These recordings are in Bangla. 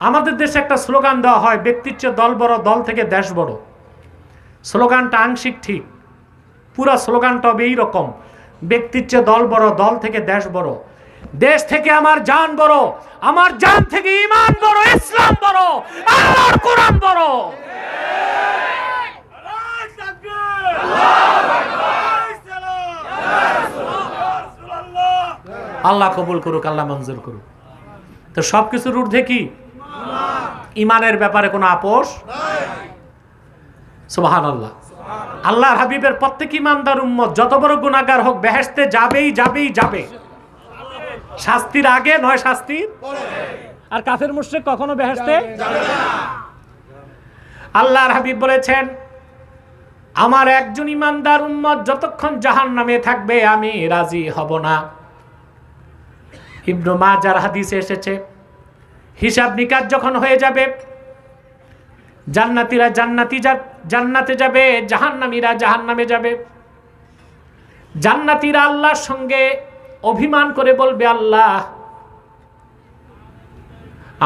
আমাদের দেশে একটা স্লোগান দেওয়া হয়, ব্যক্তির চেয়ে দল বড়, দল থেকে দেশ বড়। স্লোগানটা আংশিক ঠিক। পুরা স্লোগানটা হবে এইরকম ব্যক্তির চেয়ে দল বড়, দল থেকে দেশ বড়। দেশ থেকে আমার জান বড়, আমার জান থেকে ইমান বড়, ইসলাম বড়, আল্লাহর কোরআন বড়। আল্লাহ কবুল করুক, আল্লাহ মঞ্জুর করুক। তো সব কিছুর ঊর্ধ্বে কি? ইমানের ব্যাপারে কোনো আপোষ? সুবাহান আল্লাহ আল্লাহর হাবিবের প্রত্যেক ইমানদার উম্মত, যত বড় গুণাগার হোক বেহেস্তে যাবেই যাবেই, যাবে। শাস্তির আগে, নয় শাস্তির আর কাফের মুশ্রিক কখনো বেহেস্তে আল্লাহর হাবিব বলেছেন, আমার একজন ইমানদার উম্মত যতক্ষণ জাহান নামে থাকবে, আমি রাজি হব না। ইবনু মাজার হাদিসে এসেছে হিসাব নিকাশ যখন হয়ে যাবে, জান্নাতিরা জান্নাতি জান্নাতে যাবে, জাহান্নামীরা জাহান্নামে যাবে। জান্নাতিরা আল্লাহর সঙ্গে অভিমান করে বলবে, আল্লাহ,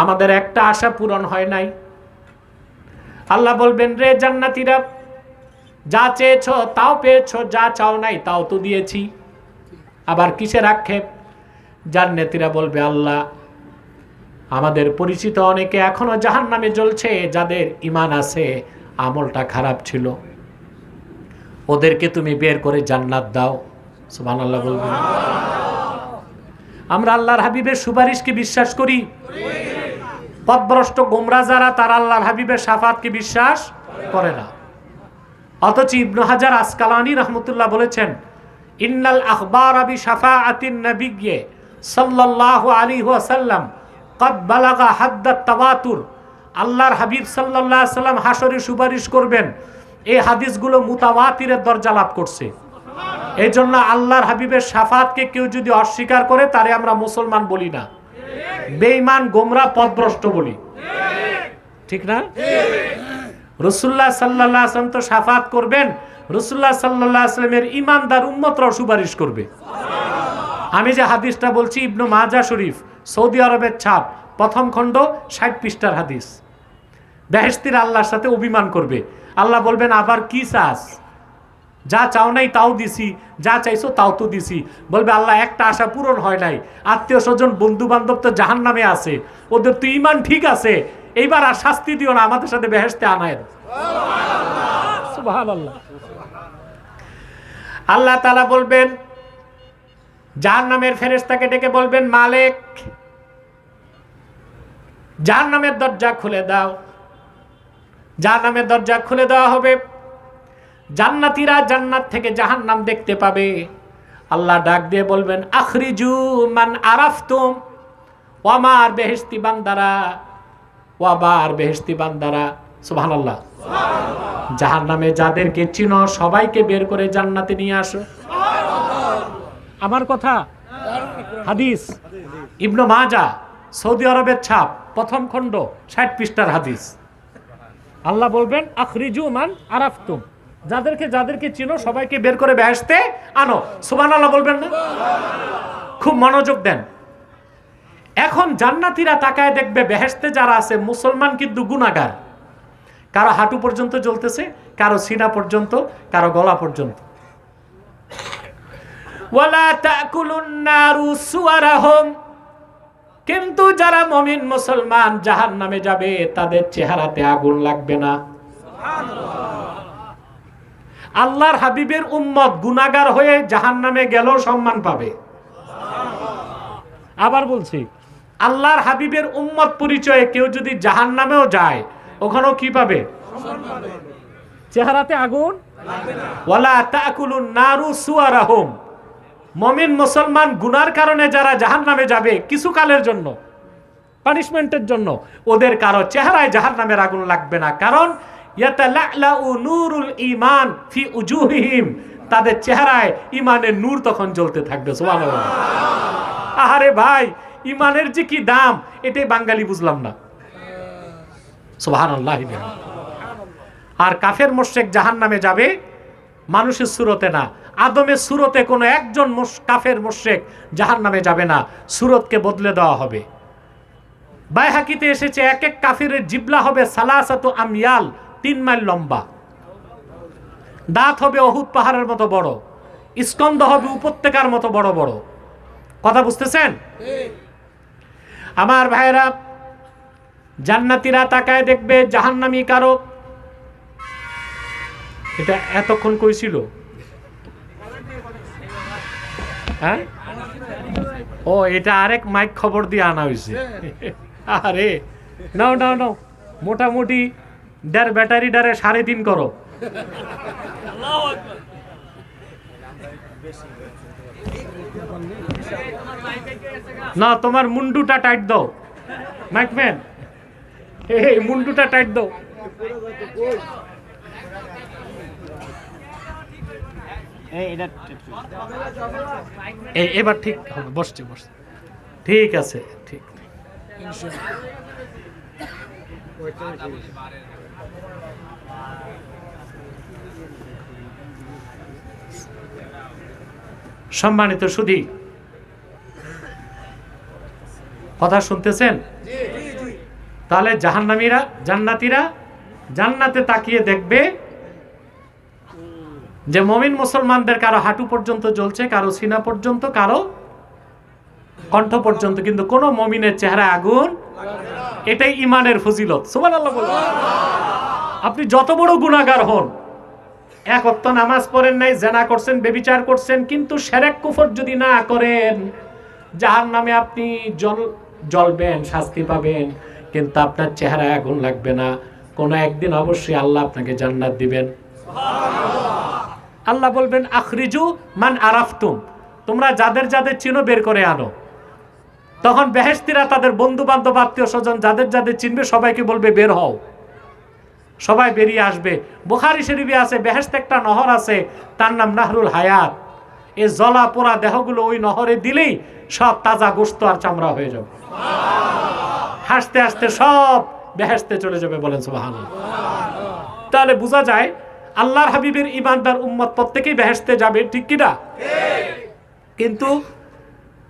আমাদের একটা আশা পূরণ হয় নাই। আল্লাহ বলবেন, রে জান্নাতিরা, যা চেয়েছ তাও পেয়েছ, যা চাও নাই তাও তো দিয়েছি। আবার কিসের আক্ষেপ? জান্নাতিরা বলবে, আল্লাহ আমাদের পরিচিত অনেকে এখনও জাহান নামে জ্বলছে, যাদের ইমান আছে, আমলটা খারাপ ছিল। ওদেরকে তুমি বের করে জান্নাত দাও। সুবহান আল্লাহ বলবেন আমরা আল্লাহর হাবিবের সুপারিশকে বিশ্বাস করি। পথভ্রষ্ট গোমরা যারা, তারা আল্লাহর হাবিবের সাফাতকে বিশ্বাস করে না। অথচ ইবনু হাজার আসকালানি রহমতুল্লাহ বলেছেন, ইন্নাল আখবার আবি সাফা আতিন নবিগে সাল্লাল্লাহু আলাইহি ওয়াসাল্লাম কদ বালাগা হাদ্দাত তাওয়াতুর। আল্লাহর হাবিব আলাইহি সাল্লাম হাসরে সুপারিশ করবেন, এই হাদিসগুলো মুতাওয়াতিরের দরজা লাভ করছে। এই জন্য আল্লাহর হাবিবের সাফাতকে কেউ যদি অস্বীকার করে, তারে আমরা মুসলমান বলি না। বেঈমান, গোমরা পথভ্রষ্ট বলি। ঠিক না? রসুল্লাহ সাল্লাহ আসলাম তো সাফাত করবেন, রসুল্লাহ সাল্লাহ আসলামের ইমানদার উম্মতরাও সুপারিশ করবে। আমি যে হাদিসটা বলছি, ইবনু মাজা শরীফ সৌদি আরবের ছাপ, প্রথম খণ্ড, ষাট পৃষ্ঠার হাদিস। বেহেস্তির আল্লাহর সাথে অভিমান করবে। আল্লাহ বলবেন, আবার কি চাস? যা চাও নাই তাও দিছি, যা চাইছো তাও তো দিছি। বলবে, আল্লাহ, একটা আশা পূরণ হয় নাই। আত্মীয় স্বজন বন্ধু বান্ধব তো জাহান নামে আছে। ওদের তো ইমান ঠিক আছে। এইবার আর শাস্তি দিও না, আমাদের সাথে বেহেস্তে আনায় আল্লাহ তালা বলবেন যার নামের ফেরেস্তাকে ডেকে বলবেন, মালিক যার নামের দরজা খুলে দাও। যার নামের দরজা খুলে দেওয়া হবে জান্নাতিরা জান্নাত থেকে জাহান নাম দেখতে পাবে। আল্লাহ ডাক দিয়ে বলবেন আখরিজু মান আরাফতুম ওয়ামার বেহেস্তি বান্দারা ওয়াবার বেহেস্তি বান্দারা। সুবহানাল্লাহ। জাহান্নামে যাদেরকে চিনো সবাইকে বের করে জান্নাতে নিয়ে আসো। আমার কথা? হাদিস? ইবনু মাজা সৌদি আরবের ছাপ, প্রথম খণ্ড, ষাট পৃষ্ঠার হাদিস। আল্লাহ বলবেন, আখরিজু মান আরাফতুম। যাদেরকে যাদেরকে চিনো, সবাইকে বের করে বেহেসতে আনো। সুবান আল্লাহ বলবেন না? খুব মনোযোগ দেন। এখন জান্নাতিরা তাকায় দেখবে বেহেস্তে যারা আছে, মুসলমান কিন্তু গুণাগার কারও হাঁটু পর্যন্ত জ্বলতেছে, কারও সিনা পর্যন্ত, কারও গলা পর্যন্ত। ওয়ালা তাকুলুন নারু সুয়ারাহুম। কিন্তু যারা মমিন মুসলমান জাহান নামে যাবে তাদের চেহারাতে আগুন লাগবে না। আল্লাহর হাবিবের উম্মত গুনাগার হয়ে জাহান নামে গেলেও সম্মান পাবে। আবার বলছি আল্লাহর হাবিবের উম্মত পরিচয়ে কেউ যদি জাহান নামেও যায় ওখানেও কি পাবে? চেহারাতে আগুন? ওয়ালা তাকুলুন নারু সুয়ারাহুম। মমিন মুসলমান গুনার কারণে যারা জাহান নামে যাবে কিছু কালের জন্য পানিশমেন্টের জন্য, ওদের কারও চেহারায় জাহান নামের আগুন লাগবে না। কারণ নূরুল ঈমান ফি উজুহিহিম, তাদের চেহারায় ইমানের নূর তখন জ্বলতে থাকবে আহারে ভাই ইমানের যে কি দাম, এটাই বাঙালি বুঝলাম না। সুবহানাল্লাহ আর কাফের মোশেক জাহান নামে যাবে, মানুষের সুরতে না। আদমের সুরতে কোনো একজন কাফের মোশেক জাহান নামে যাবে না। সুরতকে বদলে দেওয়া হবে। বাইহাকিতে এসেছে এক এক কাফিরের জিবলা হবে সালাসাতু আমিয়াল, তিন মাইল লম্বা। দাঁত হবে অহুত পাহাড়ের মতো বড়। স্কন্দ হবে উপত্যকার মতো বড় বড়। কথা বুঝতেছেন? আমার ভাইরা জান্নাতিরা তাকায় দেখবে জাহান্নামি কারও। এটা এতক্ষণ কইছিল হ্যাঁ? ও, এটা আরেক মাইক খবর দিয়ে আনা হয়েছে। আরে, নাও নাও নাও। মোটামুটি ডার ব্যাটারি ডারে সাড়ে তিন করো। না, তোমার মুন্ডুটা টাইট দাও। মাইকম্যান এই, মুন্ডুটা টাইট দাও। এবার ঠিক হবে, বসছে বসছে। ঠিক আছে, ঠিক। সম্মানিত সুধী, কথা শুনতেছেন? তাহলে জাহান্নামীরা, জান্নাতীরা জান্নাতে তাকিয়ে দেখবে যে মমিন মুসলমানদের কারও হাঁটু পর্যন্ত জ্বলছে, কারও সিনা পর্যন্ত, কারও কণ্ঠ পর্যন্ত, কিন্তু কোন মমিনের চেহারা আগুন এটাই ইমানের ফজিলত। বলুন। আপনি যত বড় গুণাগার হন, এক অক্ত নামাজ পড়েন নাই, জেনা করছেন, বেবিচার করছেন, কিন্তু সেরেক কুফর যদি না করেন যাহার নামে আপনি জল জ্বলবেন, শাস্তি পাবেন, কিন্তু আপনার চেহারায় আগুন লাগবে না। কোনো একদিন অবশ্যই আল্লাহ আপনাকে জান্নাত দিবেন। আল্লাহ বলবেন, আখরিজু মান আরাফতুম। তোমরা যাদের যাদের চিনো বের করে আনো। তখন বেহেস্তিরা তাদের বন্ধু বান্ধব আত্মীয় স্বজন যাদের যাদের চিনবে সবাইকে বলবে, বের হও। সবাই বেরিয়ে আসবে। বুখারি শরীফে আছে বেহেস্ত একটা নহর আছে, তার নাম নাহরুল হায়াত। এই জলা পোড়া দেহগুলো ওই নহরে দিলেই সব তাজা গোস্ত আর চামড়া হয়ে যাবে। হাসতে হাসতে সব বেহেস্তে চলে যাবে বলেন সুবাহান তাহলে বোঝা যায় আল্লাহর হাবিবের ইমানদার উম্মত প্রত্যেকেই বেহেস্তে যাবে, ঠিক কিনা? কিন্তু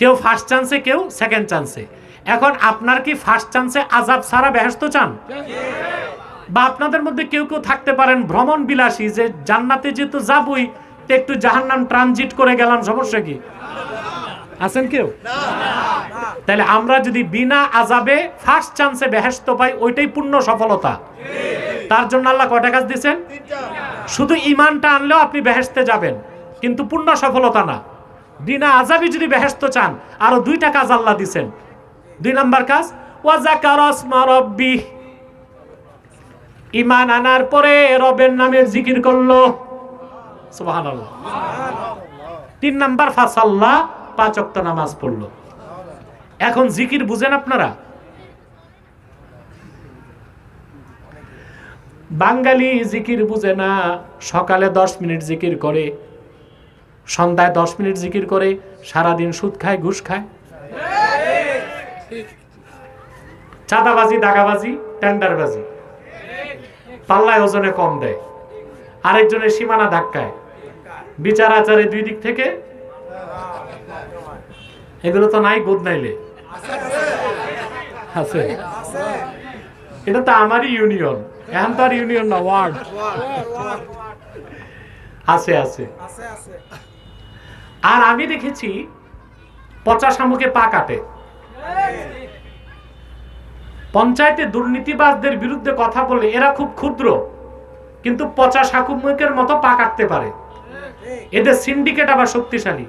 কেউ ফার্স্ট চান্সে কেউ সেকেন্ড চান্সে এখন আপনার কি ফার্স্ট চান্সে আজাব সারা বেহেস্ত চান? বা আপনাদের মধ্যে কেউ কেউ থাকতে পারেন ভ্রমণ বিলাসী যে জান্নাতে যেহেতু যাবই, তো একটু জাহান্নাম ট্রানজিট করে গেলাম, সমস্যা কি? আছেন কেউ? তাহলে আমরা যদি বিনা আজাবে ফার্স্ট চান্সে বেহেস্ত পাই, ওইটাই পূর্ণ সফলতা। তার জন্য আল্লাহ কয়টা কাজ দিয়েছেন? শুধু ইমানটা আনলেও আপনি বেহেস্তে যাবেন, কিন্তু পূর্ণ সফলতা না। বিনা আজাবি যদি বেহেস্ত চান, আরও দুইটা কাজ আল্লাহ দিছেন। দুই নাম্বার কাজ ইমান আনার পরে রবের নামের জিকির করল। তিন নাম্বার, ফাসাল্লাহ পাঁচ ওয়াক্ত নামাজ পড়ল। এখন জিকির বুঝেন আপনারা? বাঙালি জিকির বুঝে না সকালে দশ মিনিট জিকির করে সন্ধ্যায় দশ মিনিট জিকির করে সারাদিন সুদ খায় ঘুষ খায়। চাঁদাবাজি দাগাবাজি টেন্ডারবাজি। পাল্লায় ওজনে কম দেয় আরেকজনের সীমানা ধাক্কায়। বিচার আচারে দুই দিক থেকে এগুলো তো নাই গোদ নাইলে। আছে এটা তো আমারই ইউনিয়ন এখন ইউনিয়ন না ওয়ার্ড আছে আছে। আর আমি দেখেছি পচা শামুকে পা কাটে। পঞ্চায়েতে দুর্নীতিবাজদের বিরুদ্ধে কথা বলে এরা খুব ক্ষুদ্র, কিন্তু পচা শাকুমুখের মতো পা কাটতে পারে। এদের সিন্ডিকেট আবার শক্তিশালী।